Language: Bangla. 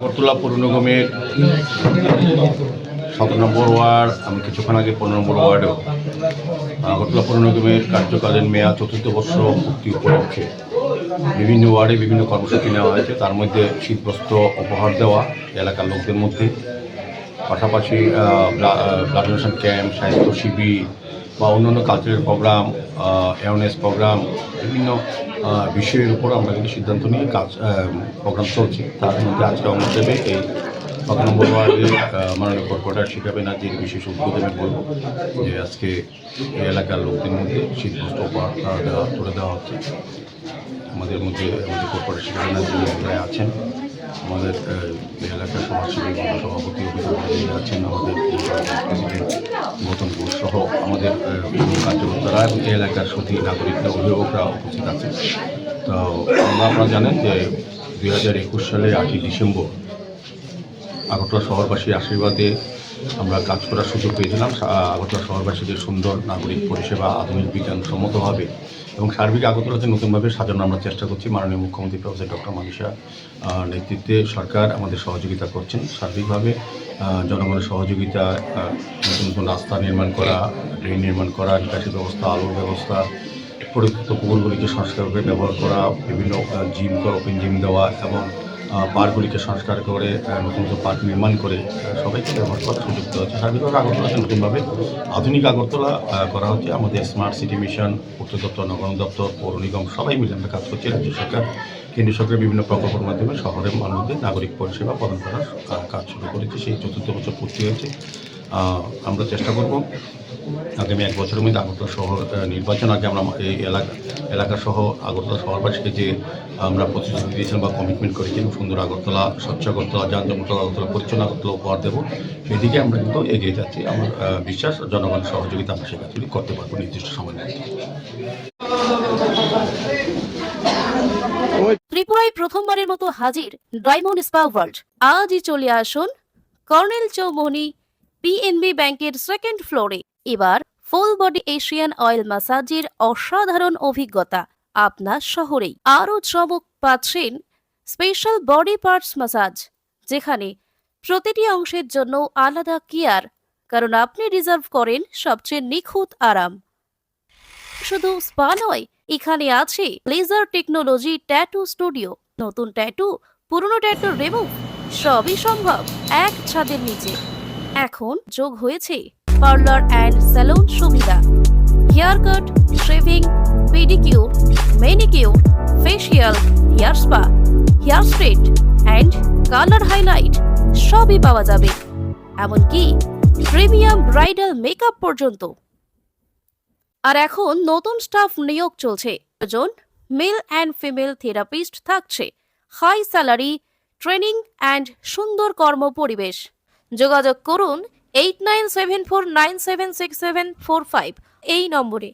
বর্তুলা পৌর নিগমের সতেরো নম্বর ওয়ার্ড, আমি কিছুক্ষণ আগে পনেরো নম্বর ওয়ার্ডেও আগরতলা পৌর নিগমের কার্যকালীন মেয়াদ চতুর্থ বর্ষ উপলক্ষে বিভিন্ন ওয়ার্ডে বিভিন্ন কর্মসূচি নেওয়া হয়েছে। তার মধ্যে শীতবস্ত্র উপহার দেওয়া এলাকার লোকদের মধ্যে। পাশাপাশি ব্লাড ডোনেশন ক্যাম্প সাহিত্য শিবির বা অন্যান্য কালচারাল প্রোগ্রাম অ্যাওয়ারনেস প্রোগ্রাম বিভিন্ন বিষয়ের উপর আমরা কিন্তু সিদ্ধান্ত নিয়ে কাজ প্রোগ্রাম চলছে। তার মধ্যে আজকে অংশ এই নম্বর ওয়ার্ডে আহ, মাননীয় কর্পোরেটর শিখা ব্যানার্জির বিশেষ আমি বলব যে আজকে এই এলাকার লোকদের মধ্যে শীতবস্ত্র উপহার দেওয়া তুলে দেওয়া হচ্ছে। আমাদের মধ্যে আমাদের কর্পোরেট শিক্ষা ব্যানার্জি মহোদয় আছেন। আমাদের এলাকার সমাজসেবী সভাপতি অভিযোগ আছেন। আমাদের গৌতম ঘোষ সহ আমাদের কার্যকর্তারা এবং এই এলাকার সতী নাগরিকরা অভিভাবকরা উপস্থিত আছেন। তো আমরা আপনারা জানেন যে দুই হাজার একুশ সালে আটই ডিসেম্বর আগরতলা শহরবাসীর আশীর্বাদে আমরা কাজ করার সুযোগ পেয়েছিলাম। আগরতলা শহরবাসীদের সুন্দর নাগরিক পরিষেবা, আধুনিক বিজ্ঞানসম্মতভাবে এবং সার্বিক আগরতলাকে নতুনভাবে সাজানোর আমরা চেষ্টা করছি। মাননীয় মুখ্যমন্ত্রী প্রফেসর ডক্টর মানিসা নেতৃত্বে সরকার আমাদের সহযোগিতা করছেন। সার্বিকভাবে জনগণের সহযোগিতা নতুন নতুন রাস্তা নির্মাণ করা ড্রেন নির্মাণ করা, নিকাশি ব্যবস্থা, আলোর ব্যবস্থা, পরিত্যক্ত পুকুরগুলিকে সংস্কার ব্যবহার করা, বিভিন্ন জিম করা ওপেন জিম দেওয়া এবং পার্কগুলিকে সংস্কার করে নতুন নতুন পার্ক নির্মাণ করে সবাইকে ব্যবহার করার সুযোগ দেওয়া হচ্ছে সার্বিকভাবে আগরতলাকে নতুনভাবে আধুনিক আগরতলা করা হচ্ছে। আমাদের স্মার্ট সিটি মিশন পূর্ত দপ্তর, নগর দপ্তর, পৌর নিগম, সবাই মিলে আমরা কাজ করছি। রাজ্য সরকার, কেন্দ্রীয় সরকারের বিভিন্ন প্রকল্পের মাধ্যমে শহরের মানুষদের নাগরিক পরিষেবা প্রদান করার কাজ শুরু করেছে। সেই চতুর্থ বছর পূর্তি হয়েছে। আমরা চেষ্টা করব। আগামী এক বছরের মধ্যে আগরতলা শহর নির্বাচন আগে আমরা এই এলাকা এলাকা সহ আগরতলা শহরবাসীকে যে আমরা প্রতিশ্রুতি দিয়েছিলাম বা কমিটমেন্ট করেছিলাম, সুন্দর আগরতলা, স্বচ্ছ আগরতলা যানজমুক্ত আগরতলা, পরিচ্ছন্ন আগরতলা উপহার দেবো। সেদিকে আমরা কিন্তু এগিয়ে যাচ্ছি। আমার বিশ্বাস জনগণের সহযোগিতা আমরা সে কাজগুলি করতে পারব নির্দিষ্ট সময়ের মধ্যে ত্রিপুরায় প্রথমবারের মতো হাজির ডায়মন্ড স্পা ওয়ার্ল্ড। আজই চলে আসুন কর্নেল চৌমনি পিএনবি ব্যাংকের সেকেন্ড ফ্লোরে এবার ফুল বডি এশিয়ান অয়েল ম্যাসাজের অসাধারণ অভিজ্ঞতা আপনার শহরেই। আরও চমক পাচ্ছেন স্পেশাল বডি পার্টস ম্যাসাজ যেখানে প্রতিটি অংশের জন্য আলাদা কেয়ার কারণ আপনি রিজার্ভ করেন সবচেয়ে নিখুঁত আরাম। শুধু স্পা নয়, এখানে আছে লেজার টেকনোলজি ট্যাটু স্টুডিও নতুন ট্যাটু পুরনো ট্যাটু রিমুভ সবই সম্ভব, এক ছাদের নিচে। এখন যোগ হয়েছে পার্লার অ্যান্ড স্যালুন সুবিধা। Hair cut, shaving, pedicure manicure facial hair spa, hair straight and colour highlight সবই পাওয়া যাবে। এমনকি প্রিমিয়াম ব্রাইডাল মেকআপ পর্যন্ত। আর এখন নতুন স্টাফ নিয়োগ চলছে। জন মেল অ্যান্ড ফিমেল থেরাপিস্ট থাকছে। হাই স্যালারি, ট্রেনিং অ্যান্ড সুন্দর কর্ম পরিবেশ যোগাযোগ করুন eight nine seven four nine seven six seven four five এই নম্বরে।